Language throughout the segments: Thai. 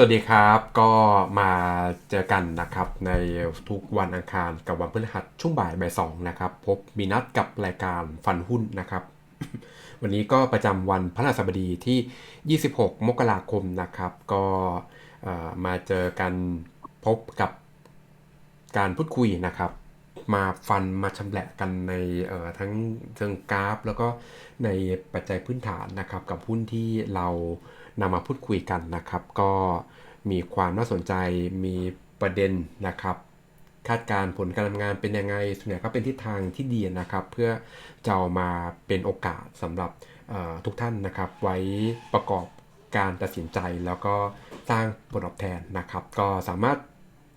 สวัสดีครับก็มาเจอกันนะครับในทุกวันอังคารกับวันพฤหัสช่วงบ่ายบ่ายสองนะครับ พบมีนัดกับรายการฟันหุ้นนะครับ วันนี้ก็ประจำวันพฤหัสบดีที่ 26 มกราคมนะครับ ก็มาเจอกันพบกับการพูดคุยนะครับ มาฟันมาชำแหละกันในทั้งเชิงกราฟ แล้วก็ในปัจจัยพื้นฐานนะครับกับหุ้นที่เรา นำมาพูดคุยกันนะครับ ก็มีความน่าสนใจมีประเด็นนะครับ คาดการณ์ผลการทำงานเป็นยังไงส่วนใหญ่ก็เป็นทิศทางที่ดีนะครับ เพื่อจะเอามาเป็นโอกาสสำหรับทุกท่านนะครับ ไว้ประกอบการตัดสินใจแล้วก็สร้างผลตอบแทนนะครับ ก็สามารถ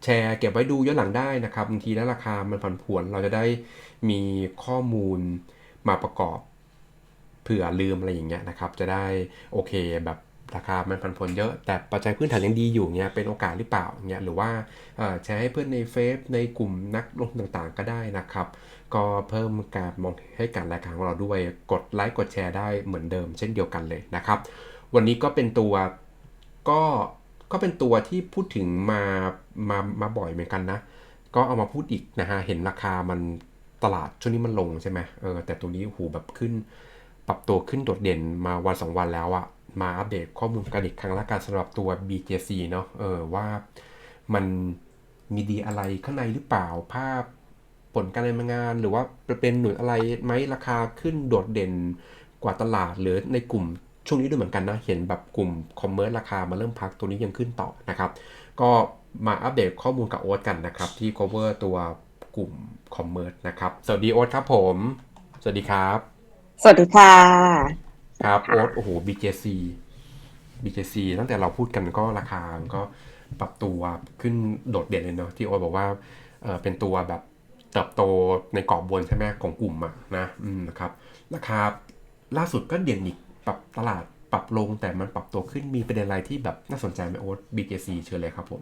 แชร์เก็บไว้ดูย้อนหลังได้นะครับบางทีแล้วราคามันผันผวนเราจะได้มีข้อมูลมาประกอบเผื่อลืมอะไรอย่างเงี้ยนะครับ จะได้โอเคแบบ ราคามันผันผวนเยอะแต่ปัจจัยพื้นฐานยังดีอยู่เงี้ยเป็นโอกาสหรือเปล่าเงี้ยหรือว่าแชร์ให้เพื่อนในเฟซในกลุ่มนักลงทุนต่างๆ ก็ได้นะครับ ก็เพิ่มการมองให้การรายการของเราด้วยกดไลค์กดแชร์ได้เหมือนเดิม เช่นเดียวกันเลยนะครับ วันนี้ก็เป็นตัวก็ก็เป็นตัวที่พูดถึงมามามาบ่อยเหมือนกันนะ ก็เอามาพูดอีกนะฮะเห็นราคามันตลาดช่วงนี้มันลงใช่ไหมเออแต่ตัวนี้หูแบบขึ้น ปรับตัวขึ้นโดดเด่นมาวันสองวันแล้วอะ มาอัปเดตข้อมูลกันอีกครั้งละกันสำหรับตัว BJC เนาะเออว่ามันมีดีอะไรข้างในหรือเปล่าภาพผลการดำเนินงาน หรือว่าเป็นหนุนอะไรไหมราคาขึ้นโดดเด่นกว่าตลาด หรือในกลุ่มช่วงนี้ด้วยเหมือนกันนะ เห็นแบบกลุ่มคอมเมอร์สราคามาเริ่มพักตัวนี้ยังขึ้นต่อนะครับ ก็มาอัปเดตข้อมูลกับโอ๊ตกันนะครับ ที่ cover ตัวกลุ่มคอมเมอร์สนะครับ สวัสดีโอ๊ตครับผม สวัสดีครับ สวัสดีค่ะ ครับโอ๊ตโอ้โห BJC BJC ตั้งแต่เราพูดกันก็ราคาก็ปรับตัวขึ้นโดดเด่นเลยเนาะที่โอ๊ตบอกว่าเออเป็นตัวแบบเติบโตในกรอบบนใช่ไหมของกลุ่มอะนะอืมนะครับราคาล่าสุดก็เด่นอีกปรับตลาดปรับลงแต่มันปรับตัวขึ้นมีประเด็นอะไรที่แบบน่าสนใจไหมโอ๊ต BJC เชิญเลยครับผม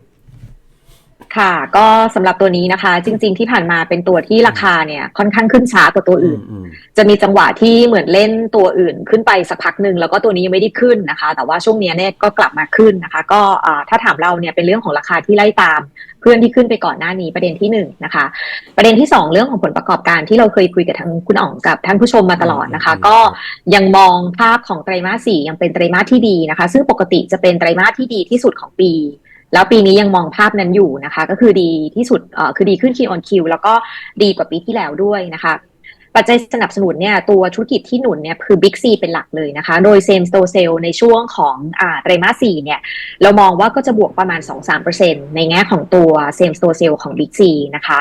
ค่ะก็สำหรับตัวนี้นะคะ จริง ๆ ที่ผ่านมาเป็นตัวที่ราคาเนี่ยค่อนข้างขึ้นช้ากว่าตัวอื่นอืมจะมีจังหวะที่เหมือนเล่นตัวอื่นขึ้นไปสักพักหนึ่งแล้วก็ตัวนี้ยังไม่ได้ขึ้นนะคะ แต่ว่าช่วงเนี้ยเนี่ยก็กลับมาขึ้นนะคะ ก็อ่าถ้าถามเราเนี่ยเป็นเรื่องของราคาที่ไล่ตามเพื่อนที่ขึ้นไปก่อนหน้านี้ประเด็นที่หนึ่งนะคะ ประเด็นที่สองเรื่องของผลประกอบการที่เราเคยคุยกับทางคุณอ๋องกับท่านผู้ชมมาตลอดนะคะอืมก็ยังมองภาพของไตรมาสสี่ยังเป็นไตรมาสที่ดีนะคะ ซึ่งปกติจะเป็นไตรมาสที่ดีที่สุดของปี แล้วปีนี้ยังมองภาพนั้นอยู่นะคะ ก็คือดีที่สุดคือดีขึ้น Q on Q แล้วก็ดีกว่าปีที่แล้วด้วยนะคะปัจจัยสนับสนุนเนี่ยตัวธุรกิจที่หนุนเนี่ยคือ Big C เป็นหลักเลยนะคะ โดย Same Store Sale ในช่วงของอ่าไตรมาส4เนี่ย เรามองว่าก็จะบวกประมาณ 2-3%ในแง่ของตัว Same Store Sale ของ Big C นะคะ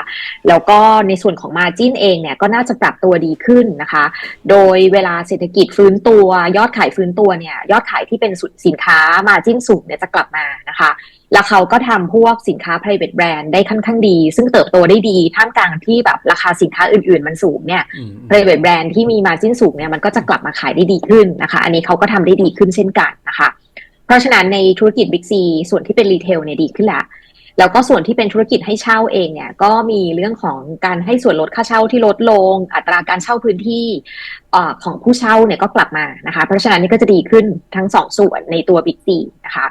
แล้วก็ในส่วนของ Margin เองเนี่ย ก็น่าจะปรับตัวดีขึ้นนะคะ โดยเวลาเศรษฐกิจฟื้นตัวยอดขายฟื้นตัวเนี่ย ยอดขายที่เป็นสินค้า Margin สูงเนี่ยจะกลับมานะคะ แล้วเขาก็ทำพวกสินค้า private brand ได้ค่อนข้างดี ซึ่งเติบโตได้ดีท่ามกลางที่แบบราคาสินค้าอื่น ๆ มันสูงเนี่ยอืม private brand ที่มี margin สูงเนี่ยมันก็จะกลับมาขายได้ดีขึ้นนะคะ อันนี้เขาก็ทำได้ดีขึ้นเช่นกันนะคะ เพราะฉะนั้นในธุรกิจ Big C ส่วนที่เป็นรีเทลเนี่ยดีขึ้นแล้วแล้วก็ส่วนที่เป็นธุรกิจให้เช่าเองเนี่ยก็มีเรื่องของการให้ส่วนลดค่าเช่าที่ลดลง อัตราการเช่าพื้นที่เอ่อของผู้เช่าเนี่ยก็กลับมานะคะ เพราะฉะนั้นนี่ก็จะดีขึ้นทั้งสองส่วนในตัว Big C นะคะ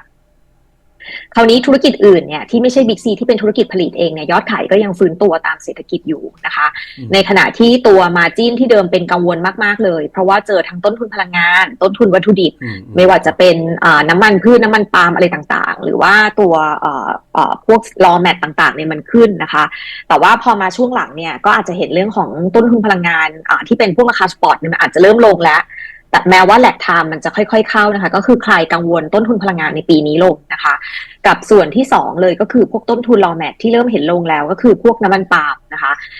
คราวนี้ธุรกิจอื่นเนี่ยที่ไม่ใช่ Big C ที่เป็นธุรกิจผลิตเองเนี่ยยอดขายก็ยังฟื้นตัวตามเศรษฐกิจอยู่นะคะอืมในขณะที่ตัว Margin ที่เดิมเป็นกังวลมากๆเลย เพราะว่าเจอทั้งต้นทุนพลังงาน ต้นทุนวัตถุดิบอืมไม่ว่าจะเป็นอ่าน้ำมันพืชน้ำมันปาล์มอะไรต่างๆ หรือว่าตัวเอ่อเอ่อพวกลอแมทต่างๆเนี่ยมันขึ้นนะคะ แต่ว่าพอมาช่วงหลังเนี่ยก็อาจจะเห็นเรื่องของต้นทุนพลังงานอ่าที่เป็นพวกราคาสปอร์ตเนี่ยมันอาจจะเริ่มลงแล้ว แต่แม้ว่าแหลกไทม์มันจะค่อยๆเข้านะคะ ก็คือใครกังวลต้นทุนพลังงานในปีนี้ลงนะคะ กับส่วนที่สองเลยก็คือพวกต้นทุนลอแมทที่เริ่มเห็นลงแล้วก็คือพวกน้ำมันปาล์ม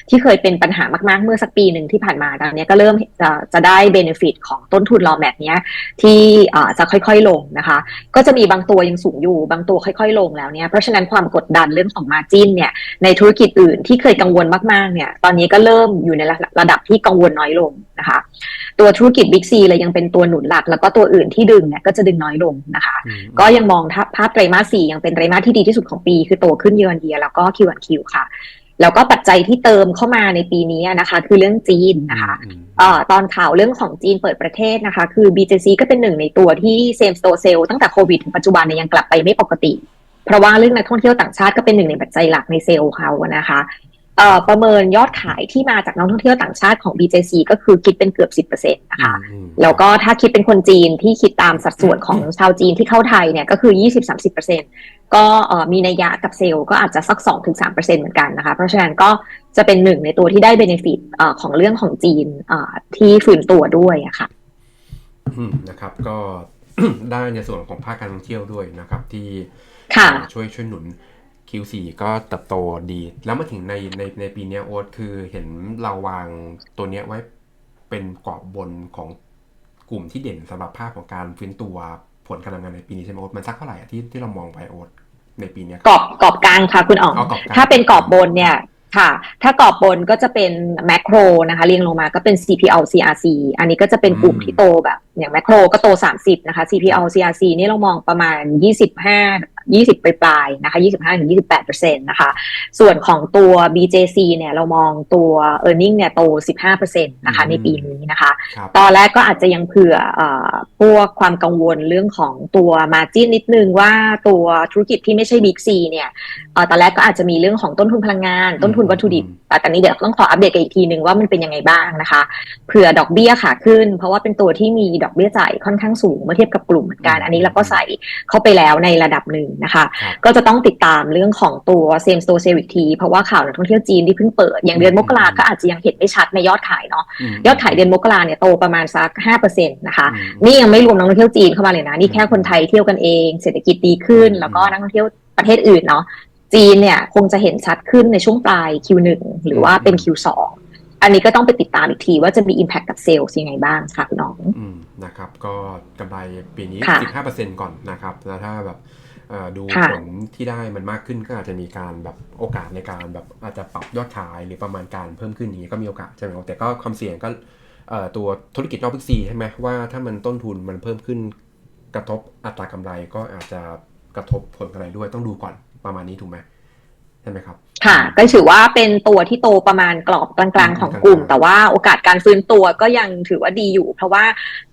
ที่เคยเป็นปัญหามากๆเมื่อสักปีหนึ่งที่ผ่านมาตอนนี้ก็เริ่มจะจะได้เบนฟิตของต้นทุนลอแมทเนี้ยที่อ่าจะค่อยๆลงนะคะ ก็จะมีบางตัวยังสูงอยู่บางตัวค่อย ๆ ลงแล้วเนี่ยเพราะฉะนั้นความกดดันเรื่องของมาจินเนี่ยในธุรกิจอื่นที่เคยกังวลมากๆเนี่ยตอนนี้ก็เริ่มอยู่ในระระดับที่กังวลน้อยลงนะคะ ตัวธุรกิจบิ๊กซีเลยยังเป็นตัวหนุนหลัก แล้วก็ตัวอื่นที่ดึงเนี่ยก็จะดึงน้อยลงนะคะอืมก็ยังมองภาพไตรมาสสี่ยังเป็นไตรมาสที่ดีที่สุดของปี คือโตขึ้นเยือนเยียแล้วก็คิวอันคิวค่ะ แล้วก็ปัจจัยที่เติมเข้ามาในปีนี้นะคะ คือเรื่องจีนนะคะอืมเอ่อตอนข่าวเรื่องของจีนเปิดประเทศนะคะ คือ BJC ก็เป็นหนึ่งในตัวที่ same store sale ตั้งแต่โควิดถึงปัจจุบันเนี่ยยังกลับไปไม่ปกติ เพราะว่าเรื่องนักท่องเที่ยวต่างชาติก็เป็นหนึ่งในปัจจัยหลักในเซลล์เขานะคะเอ่อ ประเมินยอดขายที่มาจากนักท่องเที่ยวต่างชาติของ BJC ก็คือคิดเป็นเกือบ 10%นะคะอืมแล้วก็ถ้าคิดเป็นคนจีนที่คิดตามสัดส่วนของชาวจีนที่เข้าไทยเนี่ยก็คือ 20-30%ก็เอ่อมีนัยยะกับเซลล์ก็อาจจะสัก 2-3%เหมือนกันนะคะ เพราะฉะนั้นก็จะเป็นหนึ่งในตัวที่ได้เบนฟิตของเรื่องของจีนเอ่อที่ฟื้นตัวด้วยอะค่ะอืมนะครับก็ได้ในส่วนของภาคการท่องเที่ยวด้วยนะครับ ที่ค่ะเอ่อช่วยช่วยหนุน Q4 ก็เติบโตดี แล้วมาถึงในในในปีเนี้ยโอ๊ตคือเห็นเราวางตัวเนี้ยไว้เป็นกรอบบนของกลุ่มที่เด่นสำหรับภาคของการฟื้นตัวผลการทำงานในปีนี้ใช่ไหมโอ๊ตมันสักเท่าไหร่อะที่ที่เรามองไปโอ๊ตในปีเนี้ยคกรรับอบกรอบกลางค่ะคุณอ๋องเอากรอบกลางถ้าเป็นกรอบบนเนี่ยค่ะ ถ้ากรอบบนก็จะเป็นแมคโครนะคะเรียงลงมาก็เป็น CPL CRC อันนี้ก็จะเป็นกลุ่มอืมที่โตแบบ อย่างแมคโครก็โต 30 นะคะ CPL CRC นี่เรามองประมาณ 25 20 ปลายๆนะคะ 25-28%นะคะ ส่วนของตัว BJC เนี่ยเรามองตัว e a r n i n g เนี่ยโต 15%นะคะในปีนี้นะคะครับตอนแรกก็อาจจะยังเผื่อเอ่อพวกความกังวลเรื่องของตัวมาจิ้นนิดนึงว่าตัวธุรกิจที่ไม่ใช่ Big C เนี่ยเอ่อตอนแรกก็อาจจะมีเรื่องของต้นทุนพลังงาน ต้นทุนวัตถุดิบอืมแต่ตอนนี้เดี๋ยวต้องขออัปเดตกันอีกทีนึงว่ามันเป็นยังไงบ้างนะคะ เผื่อดอกเบี้ยขาขึ้น เพราะว่าเป็นตัวที่มีดอกเบี้ยจ่ายค่อนข้างสูงเมื่อเทียบกับกลุ่มเหมือนกัน อันนี้เราก็ใส่เข้าไปแล้วในระดับหนึ่งนะคะครับก็จะต้องติดตามเรื่องของตัว same store sale อีกที เพราะว่าข่าวนักท่องเที่ยวจีนที่เพิ่งเปิด อย่างเดือนมกราก็อาจจะยังเห็นไม่ชัดในยอดขายเนาะมยอดขายเดือนมกราเนี่ยโตประมาณสักห้าเปอร์เซ็นต์นะคะอืมนี่ยังไม่รวมนักท่องเที่ยวจีนเข้ามาเลยนะ นี่แค่คนไทยเที่ยวกันเอง เศรษฐกิจดีขึ้นอืมแล้วก็นักท่องเที่ยวประเทศอื่นเนาะจีนเนี่ยคงจะเห็นชัดขึ้นในช่วงปลาย Q1 หรือว่าเป็น Q2 อันนี้ก็ต้องไปติดตามอีกทีว่าจะมี impact กับเซลล์ยังไงบ้างค่ะคุณน้องอืมนะครับ ก็กำไรปีนี้ค่ะ15%ก่อนนะครับ แล้วถ้าแบบเอ่อ ดูค่ะผลที่ได้มันมากขึ้นก็อาจจะมีการแบบโอกาสในการแบบอาจจะปรับยอดขายหรือประมาณการเพิ่มขึ้นอย่างนี้ก็มีโอกาสใช่ไหมครับแต่ก็ความเสี่ยงก็เอ่อตัวธุรกิจนอกพิกซีใช่ไหมว่าถ้ามันต้นทุนมันเพิ่มขึ้นกระทบอัตรากำไรก็อาจจะกระทบผลกำไรด้วยต้องดูก่อนประมาณนี้ถูกไหมใช่ไหมครับ ค่ะก็ถือว่าเป็นตัวที่โตประมาณกรอบกลางๆของกลุ่มกลางๆแต่ว่าโอกาสการฟื้นตัวก็ยังถือว่าดีอยู่ เพราะว่า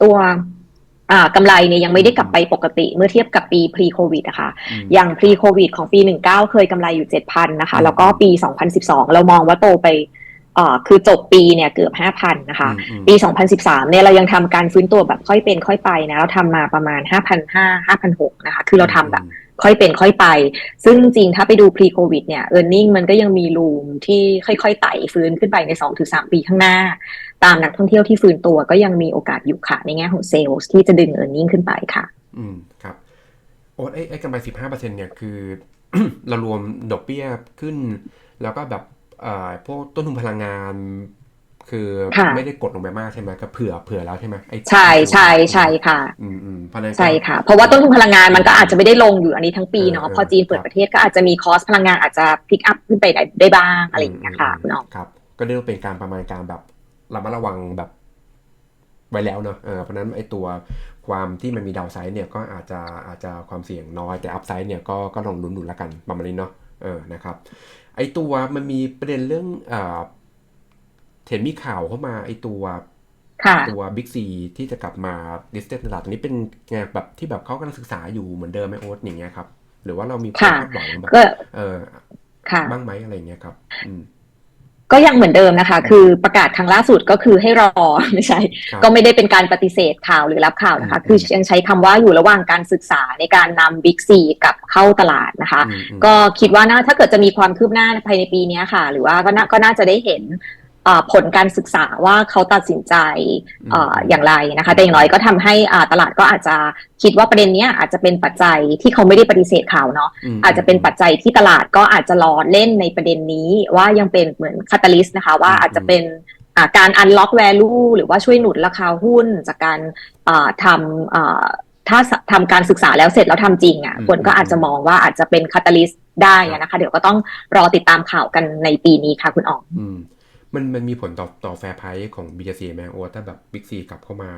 ตัวอ่า กำไรเนี่ยยังไม่ได้กลับไปปกติเมื่อเทียบกับปี pre covid นะคะอืมอย่าง pre covid ของปี 19 เคยกำไรอยู่ 7,000นะคะอืมแล้วก็ปี 2012 เรามองว่าโตไปเอ่อคือจบปีเนี่ยเกือบ 5,000 นะคะอืมอืมปี 2013 เนี่ยเรายังทำการฟื้นตัวแบบค่อยเป็นค่อยไปนะเราทำมาประมาณ 5,500 5,600 นะคะ คือเราทำแบบค่อยเป็นค่อยไป ซึ่งจริงๆถ้าไปดู pre covid เนี่ย e a r n i n g มันก็ยังมีรูมที่ค่อยๆไต่ฟื้นขึ้นไปใน 2-3 ปีข้างหน้า ตามนักท่องเที่ยวที่ฟื้นตัวก็ยังมีโอกาสอยู่ค่ะ ในแง่ของเซลล์ที่จะดึง e a r n i n g ขึ้นไปค่ะ อืมครับโอ้ไอ้ไอ้กำไรสิบห้าเปอร์เซ็นเนี่ยคือ เรารวมดอกเบี้ยขึ้น แล้วก็แบบเอ่อพวกต้นทุนพลังงาน คือค่ะไม่ได้กดลงไปมากใช่ไหมก็เผื่อเผื่อแล้วใช่ไหมไอ้ใช่ใช่ใช่ค่ะ อืมอืมเพราะฉะนั้นก็ใช่ค่ะ เพราะว่าต้นทุนพลังงานมันก็อาจจะไม่ได้ลงอยู่อันนี้ทั้งปีเนาะเออพอจีนเปิดประเทศก็อาจจะมีคอสพลังงานอาจจะพิกอัพขึ้นไปได้ได้บ้างอะไรอย่างเงี้ยค่ะคุณอ๋องครับ ก็เรียกว่าเป็นการประมาณการแบบ ระมัดระวังแบบไว้แล้วเนอะเออเพราะฉะนั้นไอ้ตัวความที่มันมีดาวไซด์เนี่ยก็อาจจะอาจจะความเสี่ยงน้อยแต่อัพไซด์เนี่ยก็ก็ลองลุ้นดูแล้วกันประมาณนี้เนาะเออนะครับไอ้ตัวมันมีประเด็นเรื่องเอ่อเห็นมีข่าวเข้ามาไอ้ตัวค่ะตัว Big C ที่จะกลับมา listed ในตลาดตรงนี้เป็นไงแบบที่แบบเขากำลังศึกษาอยู่เหมือนเดิมไหมโอ๊ตอย่างเงี้ยครับ หรือว่าเรามีความค่ะคาดหวังแบบก็เออค่ะบ้างไหมอะไรอย่างเงี้ยครับ อืม ก็ยังเหมือนเดิมนะคะ คือประกาศครั้งล่าสุดก็คือให้รอไม่ใช่ครับก็ไม่ได้เป็นการปฏิเสธข่าวหรือรับข่าวนะคะอืมคือยังใช้คำว่าอยู่ระหว่างการศึกษาในการนำบิ๊กซีกลับเข้าตลาดนะคะอืมอืมก็คิดว่าน่าถ้าเกิดจะมีความคืบหน้าภายในปีนี้ค่ะ หรือว่าก็น่าก็น่าจะได้เห็นเอ่อ ผลการศึกษาว่าเขาตัดสินใจเอ่ออย่างไรนะคะ แต่อย่างน้อยก็ทำให้อ่าตลาดก็อาจจะคิดว่าประเด็นเนี้ยอาจจะเป็นปัจจัยที่เขาไม่ได้ปฏิเสธข่าวเนาะมอาจจะเป็นปัจจัยที่ตลาดก็อาจจะรอเล่นในประเด็นนี้ว่ายังเป็นเหมือนคาตาลิสต์นะคะว่าอืมอาจจะเป็นอ่าการ unlock value หรือว่าช่วยหนุนราคาหุ้นจากการอ่าทำอ่าถ้าทำการศึกษาแล้วเสร็จแล้วทำจริงอะอืมคนก็อาจจะมองว่าอาจจะเป็นคาตาลิสต์ได้อะนะคะ เดี๋ยวก็ต้องรอติดตามข่าวกันในปีนี้ค่ะคุณอ๋องอื มมันมันมีผลต่อต่อแฟร์ไพรส์ของ BJC ไหมโอ้ถ้าแบบ Big C กลับเข้ามา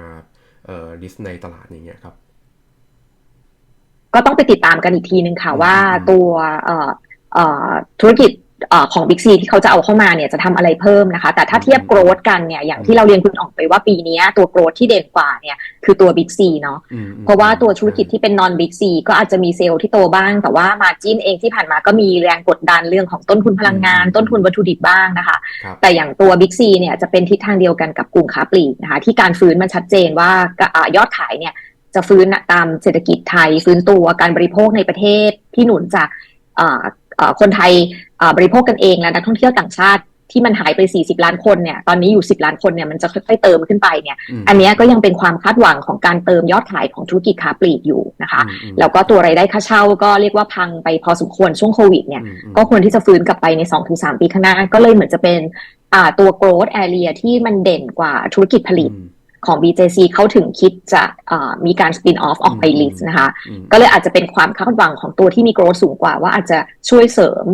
เอ่อ list ในตลาดอย่างเงี้ยครับ ก็ต้องไปติดตามกันอีกทีนึงค่ะอืมว่าอืมตัวเอ่อเอ่อธุรกิจเอ่อ ของ Big C ที่เขาจะเอาเข้ามาเนี่ยจะทำอะไรเพิ่มนะคะ แต่ถ้าเทียบโกรดกันเนี่ยอย่างที่เราเรียนคุณออกไปว่าปีนี้ตัวโกรดที่เด่นกว่าเนี่ยคือตัว Big C เนาะอืมอืมเพราะว่าตัวธุรกิจที่เป็น non big C ก็อาจจะมีเซลล์ที่โตบ้าง แต่ว่ามาจินเองที่ผ่านมาก็มีแรงกดดันเรื่องของต้นทุนพลังงาน ต้นทุนวัตถุดิบบ้างนะคะครับแต่อย่างตัว Big C เนี่ยจะเป็นทิศทางเดียวกันกับกลุ่มค้าปลีกนะคะที่การฟื้นมันชัดเจนว่าอ่ายอดขายเนี่ยจะฟื้นตามเศรษฐกิจไทย ฟื้นตัวการบริโภคในประเทศที่หนุนจากอ่าอ่าคนไทยอ่า บริโภคกันเองและนักท่องเที่ยวต่างชาติที่มันหายไป 40 ล้านคนเนี่ย ตอนนี้อยู่ 10 ล้านคนเนี่ยมันจะค่อยๆเติมขึ้นไปเนี่ยมอันเนี้ยก็ยังเป็นความคาดหวังของการเติมยอดขายของธุรกิจค้าปลีกอยู่นะคะอืมอืมแล้วก็ตัวรายได้ค่าเช่าก็เรียกว่าพังไปพอสมควรช่วงโควิดเนี่ยอืมอืมก็ควรที่จะฟื้นกลับไปใน 2-3 ปีข้างหน้า ก็เลยเหมือนจะเป็นอ่าตัว growth area ที่มันเด่นกว่าธุรกิจผลิตอืมของ BJC เขาถึงคิดจะอ่ามีการ spin off ออกไปอืม list นะคะอืมก็เลยอาจจะเป็นความคาดหวังของตัวที่มี growth สูงกว่าว่าอาจจะช่วยเสริม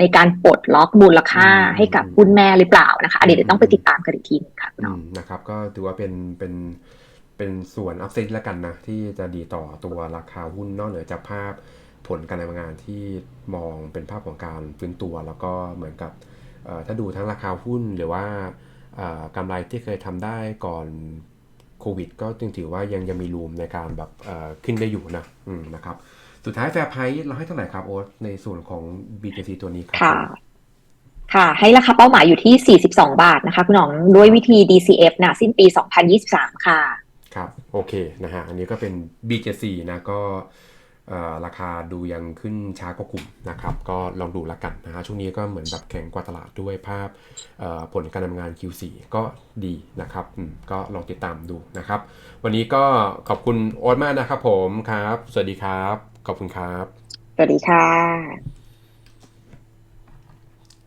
ในการปลดล็อกมูลค่าอืมให้กับหุ้นแม่หรือเปล่านะคะอันนี้เดี๋ยวต้องไปติดตามกันอีกทีหนึงค่ะอืมนะครับ ก็ถือว่าเป็นเป็นเป็นส่วนอัพเซตแล้วกันนะ ที่จะดีต่อตัวราคาหุ้นนอกเหนือจากภาพผลการดำเนินงานที่มองเป็นภาพของการฟื้นตัว แล้วก็เหมือนกับเอ่อถ้าดูทั้งราคาหุ้นหรือว่าเอ่อกำไรที่เคยทำได้ก่อนโควิด ก็จึงถือว่ายังยังมีรูมในการแบบเอ่อขึ้นได้อยู่นะอืมนะครับ สุดท้ายแฟร์ไพรส์เราให้เท่าไหร่ครับโอ๊ตในส่วนของ BJC ตัวนี้ครับค่ะ ค่ะ ให้ราคาเป้าหมายอยู่ที่ 42 บาทนะคะคุณหนองด้วยวิธี DCF นะสิ้นปี 2023 ค่ะ ครับ โอเคนะฮะอันนี้ก็เป็น BJC นะก็เอ่อราคาดูยังขึ้นช้ากว่ากลุ่มนะครับ ก็ลองดูละกันนะฮะช่วงนี้ก็เหมือนแบบแข็งกว่าตลาดด้วยภาพเอ่อผลการดำเนินงาน Q4 ก็ดีนะครับอืมก็ลองติดตามดูนะครับ วันนี้ก็ขอบคุณโอ๊ตมากนะครับผมครับ สวัสดีครับ ขอบคุณครับ สวัสดีค่ะ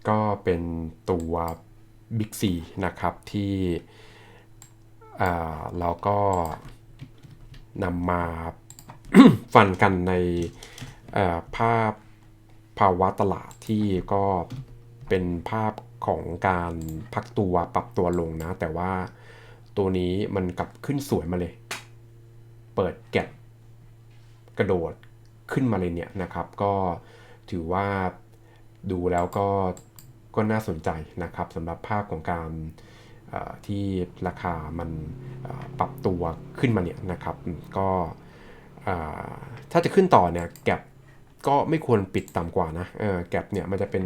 ก็เป็นตัว Big C นะครับที่อ่าเราก็นำมาฟันกันในเอ่อภาพภาวะตลาดที่ก็เป็นภาพของการพักตัวปรับตัวลงนะ แต่ว่าตัวนี้มันกลับขึ้นสวยมาเลย เปิดแก็บกระโดด ขึ้นมาเลยเนี่ยนะครับก็ถือว่าดูแล้วก็ก็น่าสนใจนะครับสำหรับภาพของการที่ราคามันปรับตัวขึ้นมาเนี่ยนะครับก็ถ้าจะขึ้นต่อเนี่ยแก็บก็ไม่ควรปิดต่ำกว่านะแก็บเนี่ยมันจะเป็น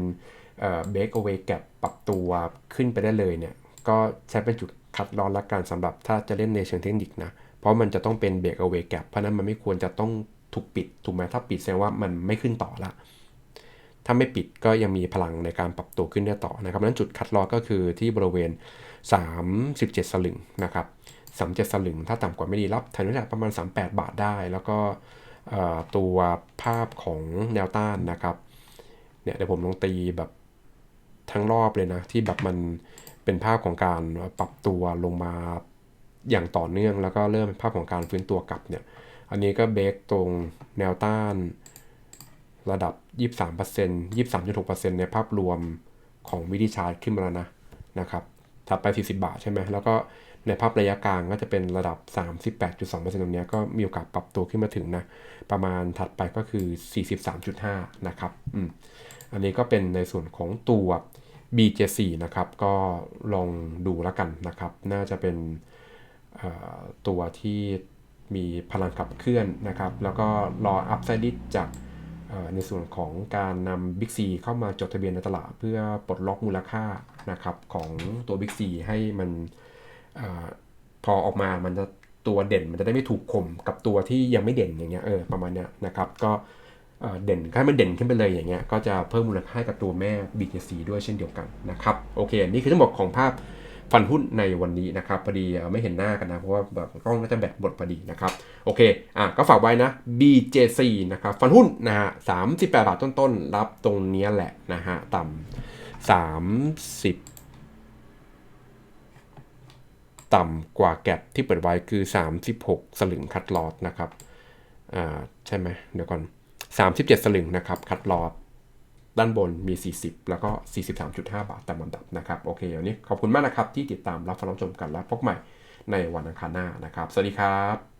เอ่อ break away gap ปรับตัวขึ้นไปได้เลยเนี่ยก็ใช้เป็นจุดคัดลอนละกันสำหรับถ้าจะเล่นในเชิงเทคนิคนะเพราะมันจะต้องเป็น break away gap เพราะนั้นมันไม่ควรจะต้อง ถูกปิดถูกไหมถ้าปิดแสดงว่ามันไม่ขึ้นต่อละ ถ้าไม่ปิดก็ยังมีพลังในการปรับตัวขึ้นได้ต่อนะครับนั้นจุดคัดลอก็คือที่บริเวณ 37 สลึงนะครับ37 สลึง ถ้าต่ำกว่าไม่ดีรับทันทีประมาณ 38 บาทได้ แล้วก็ตัวภาพของแนวต้านนะครับเนี่ยเดี๋ยวผมลองตีแบบทั้งรอบเลยนะ ที่แบบมันเป็นภาพของการปรับตัวลงมาอย่างต่อเนื่อง แล้วก็เริ่มเป็นภาพของการฟื้นตัวกลับเนี่ย อันนี้ก็เบรกตรงแนวต้านระดับ 23% 23.6%ในภาพรวมของวิดีชาร์ตขึ้นมาแล้วนะนะครับถัดไป 40 บาทใช่ไหมแล้วก็ในภาพระยะกลางก็จะเป็นระดับ 38.2%ตรงเนี้ก็มีโอกาสปรับตัวขึ้นมาถึงนะ ประมาณถัดไปก็คือ 43.5 นะครับอืมอันนี้ก็เป็นในส่วนของตัว BJ4 นะครับ ก็ลองดูแล้วกันนะครับ น่าจะเป็นตัวที่ มีพลังขับเคลื่อนนะครับ แล้วก็รออัพไซดิจากในส่วนของการนำ Big C เข้ามาจดทะเบียนในตลาดเพื่อปลดล็อกมูลค่านะครับของตัว Big C ให้มันอพอออกมามันจะตัวเด่นมันจะได้ไม่ถูกข่มกับตัวที่ยังไม่เด่นอย่างเงี้ยเออประมาณเนี้ยนะครับ ก็เด่นให้มันเด่นขึ้นไปเลยอย่างเงี้ยก็จะเพิ่มมูลค่าให้กับตัวแม่ BTC ด้วยเช่นเดียวกันนะครับโอเคนี่คือทั้งหมดของภาพ ฟันหุ้นในวันนี้นะครับพอดีไม่เห็นหน้ากันนะ เพราะว่าแบบกล้องน่าจะแบตหมดพอดีนะครับโอเคอะก็ฝากไว้นะ BJC นะครับฟันหุ้นนะฮะ38บแปดบาทต้นๆ รับตรงเนี้ยแหละนะฮะต่ำ30ต่ำกว่าแก็บที่เปิดไว้คือ 36 สลึงคัดลอดนะครับ อ่า ใช่ไหมเดี๋ยวก่อน 37 สลึงนะครับ คัดลอด ด้านบนมี 40 แล้วก็ 43.5 บาทตามลำดับนะครับ โอเค วันนี้ขอบคุณมากนะครับที่ติดตามรับฟังรับชมกันและพบใหม่ในวันอังคารหน้านะครับ สวัสดีครับ